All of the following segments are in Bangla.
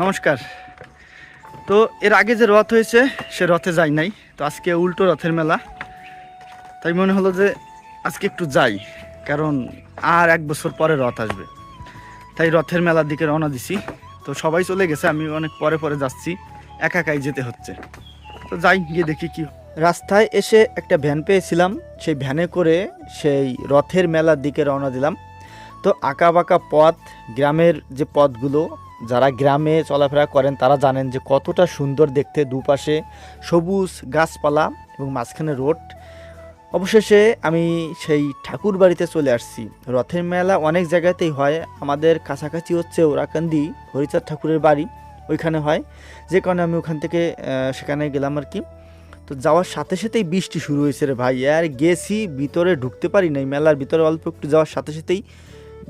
নমস্কার। তো এর আগে যে রথ হয়েছে, সে রথে যাই নাই। তো আজকে উল্টো রথের মেলা। তাই মনে হলো যে আজকে একটু যাই, কারণ আর এক বছর পরে রথ আসবে। তাই রথের মেলার দিকে রওনা দিছি। তো সবাই চলে গেছে, আমি অনেক পরে পরে যাচ্ছি। একা একাই যেতে হচ্ছে। তো যাই, গিয়ে দেখি কি রাস্তায় এসে একটা ভ্যান পেয়েছিলাম। সেই ভ্যানে করে সেই রথের মেলার দিকে রওনা দিলাম। তো আঁকা বাঁকা পথ, গ্রামের যে পথগুলো যারা গ্রামে চলাফেরা করেন, তারা জানেন যে কতটা সুন্দর দেখতে দুপাশে সবুজ গাছপালা এবং মাঝখানে রোড। অবশেষে আমি সেই ঠাকুর বাড়িতে চলে আসছি। রথের মেলা অনেক জায়গাতেই হয়। আমাদের কাছাকাছি হচ্ছে ওরাকান্দি হরিচাঁদ ঠাকুরের বাড়ি, ওইখানে হয়। যে কারণে আমি ওখান থেকে সেখানে গেলাম আর কি। তো যাওয়ার সাথে সাথেই বৃষ্টি শুরু হয়েছে রে ভাই। আর গেছি, ভিতরে ঢুকতে পারি নাই। মেলার ভিতরে অল্প একটু যাওয়ার সাথে সাথেই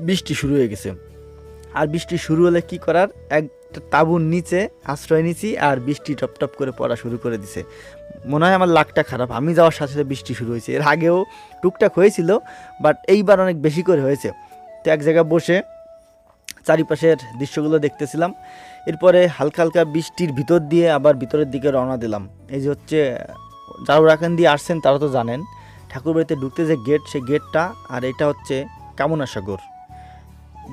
বৃষ্টি শুরু হয়ে গেছে। আর বৃষ্টি শুরু হলে কি করার? একটা তাঁবুর নিচে আশ্রয় নিছি আর বৃষ্টি টপ টপ করে পড়া শুরু করে দিছে। মনে হয় আমার লাকটা খারাপ। আমি যাওয়ার সাথে সাথে বৃষ্টি শুরু হয়েছে। এর আগেও টুকটাক হয়েছিল, বাট এইবার অনেক বেশি করে হয়েছে। তো এক জায়গায় বসে চারিপাশের দৃশ্যগুলো দেখতেছিলাম। এরপরে হালকা হালকা বৃষ্টির ভিতর দিয়ে আবার ভিতরের দিকে রওনা দিলাম। এই যে হচ্ছে, যারা দিয়ে আসছেন তারা তো জানেন, ঠাকুরবাড়িতে ঢুকতে যে গেট সেই গেটটা আর এটা হচ্ছে কামনা সাগর।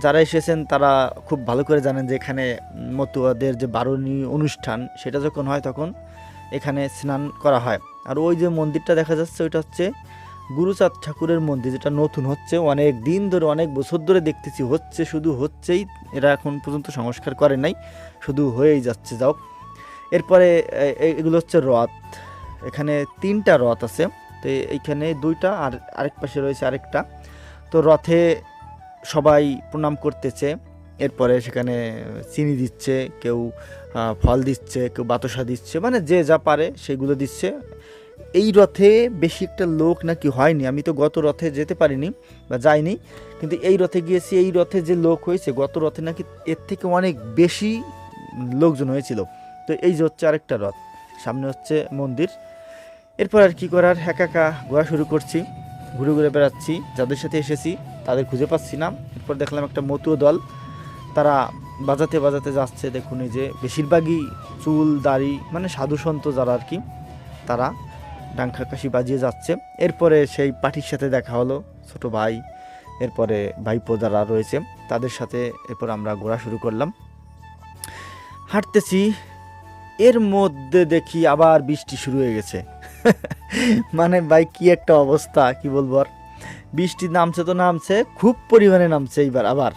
যারা এসেছেন, তারা খুব ভালো করে জানেন যে এখানে মতুয়াদের যে বারণী অনুষ্ঠান, সেটা যখন হয় তখন এখানে স্নান করা হয়। আর ওই যে মন্দিরটা দেখা যাচ্ছে, ওইটা হচ্ছে গুরুচাঁদ ঠাকুরের মন্দির, যেটা নতুন হচ্ছে। অনেক দিন ধরে, অনেক বছর ধরে দেখতেছি, হচ্ছে শুধু হচ্ছেই, এরা এখন পর্যন্ত সংস্কার করে নাই, শুধু হয়েই যাচ্ছে, যাও। এরপরে এগুলো হচ্ছে রথ। এখানে তিনটা রথ আছে, তো এইখানে দুইটা আর আরেক পাশে রয়েছে আরেকটা। তো রথে সবাই প্রণাম করতেছে। এরপরে সেখানে চিনি দিচ্ছে, কেউ ফল দিচ্ছে, কেউ বাতাসা দিচ্ছে মানে যে যা পারে সেগুলো দিচ্ছে। এই রথে বেশি একটা লোক নাকি হয়নি, আমি তো গত রথে যেতে পারিনি বা যাইনি, কিন্তু এই রথে গিয়েছি, এই রথে যে লোক হয়েছে, গত রথে নাকি এর থেকে অনেক বেশি লোকজন হয়েছিল। তো এই যে হচ্ছে আরেকটা রথ, সামনে হচ্ছে মন্দির। এরপর আর কি করার, একা একা ঘোরা শুরু করছি, ঘুরে ঘুরে বেড়াচ্ছি, যাদের সাথে এসেছি। তাদের খুঁজে পাচ্ছি না। এরপর দেখলাম একটা মতুয় দল, তারা বাজাতে বাজাতে যাচ্ছে দেখুন এই যে, বেশিরভাগই চুল, দাড়ি মানে সাধু সন্ত যারা আর কি, তারা ডাঙ্কা কাশি বাজিয়ে যাচ্ছে। এরপরে সেই পার্টির সাথে দেখা হলো ছোট ভাই, এরপরে ভাইপো যারা রয়েছে, তাদের সাথে এরপর আমরা ঘোরা শুরু করলাম। হাঁটতেছি, এর মধ্যে দেখি আবার বৃষ্টি শুরু হয়ে গেছে। মানে ভাই, কি একটা অবস্থা, কি বলব আর? বৃষ্টি নামছে তো নামছে, খুব পরিমাণে নামছে এইবার আবার।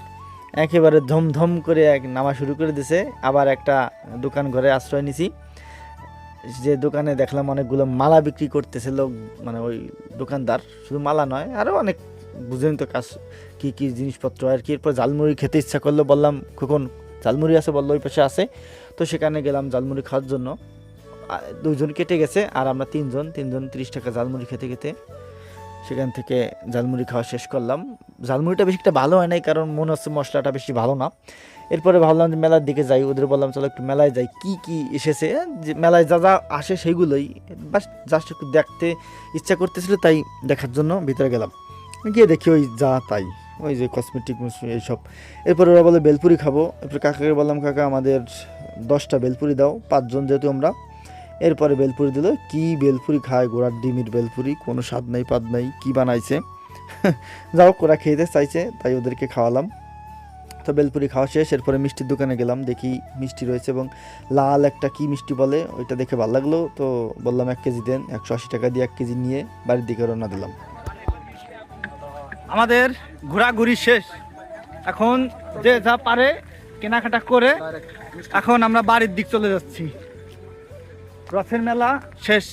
একেবারে ধমধম করে এক নামা শুরু করে দিছে। আবার একটা দোকান ঘরে আশ্রয় নিছি। যে দোকানে দেখলাম অনেকগুলো মালা বিক্রি করতেছে লোক মানে ওই দোকানদার। শুধু মালা নয় আরও অনেক বুঝেন তো কাজ, কী কী জিনিসপত্র আর কি। এরপর জালমুড়ি খেতে ইচ্ছা করল, বললাম কখন জালমুড়ি আছে বলল, ওই পাশে আছে। তো সেখানে গেলাম জালমুড়ি খাওয়ার জন্য। দুজন কেটে গেছে, আর আমরা তিনজন তিনজন তিরিশ টাকা জালমুড়ি খেতে খেতে সেখান থেকে ঝালমুড়ি খাওয়া শেষ করলাম। ঝালমুড়িটা বেশি একটা ভালো হয় নাই, কারণ মনে হচ্ছে মশলাটা বেশি ভালো না। এরপরে ভাবলাম যে মেলার দিকে যাই, ওদের বললাম, চলো একটু মেলায় যাই। কি কি এসেছে? যে মেলায় যা যা আসে সেইগুলোই বাস জাস্ট একটু দেখতে ইচ্ছা করতেছিল, তাই দেখার জন্য ভিতরে গেলাম। গিয়ে দেখি ওই যা, তাই। ওই যে কসমেটিক এইসব এরপরে ওরা বলে, বেলপুরি খাব। এরপর কাকাকে বললাম, কাকা, আমাদের দশটা বেলপুরি দাও, পাঁচজন যেহেতু আমরা। এরপরে বেলপুরি দিল, কি বেলপুরি খায় গোড়ার ডিমির বেলপুরি? কোনো স্বাদ নাই, পাদ নাই, কি বানাইছে? যাও ওরা খেতে চাইছে, তাই ওদেরকে খাওয়ালাম। তো বেলপুরি খাওয়া শেষ, এরপরে মিষ্টির দোকানে গেলাম, দেখি মিষ্টি রয়েছে এবং লাল একটা কি মিষ্টি বলে, ওইটা দেখে ভালো লাগল। তো বললাম, এক কেজি দেন, একশো আশি টাকা দিয়ে এক কেজি নিয়ে বাড়ির দিকে রওনা দিলাম। আমাদের ঘোরাঘুরি শেষ। এখন যে যা পারে, কেনাকাটা করে, এখন আমরা বাড়ির দিক চলে যাচ্ছি। রথের মেলা শেষ।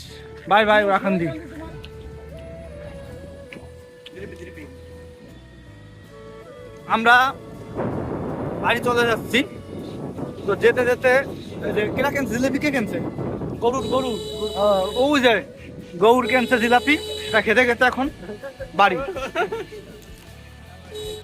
বাই বাই, রাখান দি। আমরা বাড়ি চলে যাচ্ছি। তো যেতে যেতে কেনা কেনছে, জিলাপি কে কেনছে? গরুর গরু। ও যে গৌর কেনছে জিলাপি, সেটা খেতে খেতে এখন বাড়ি।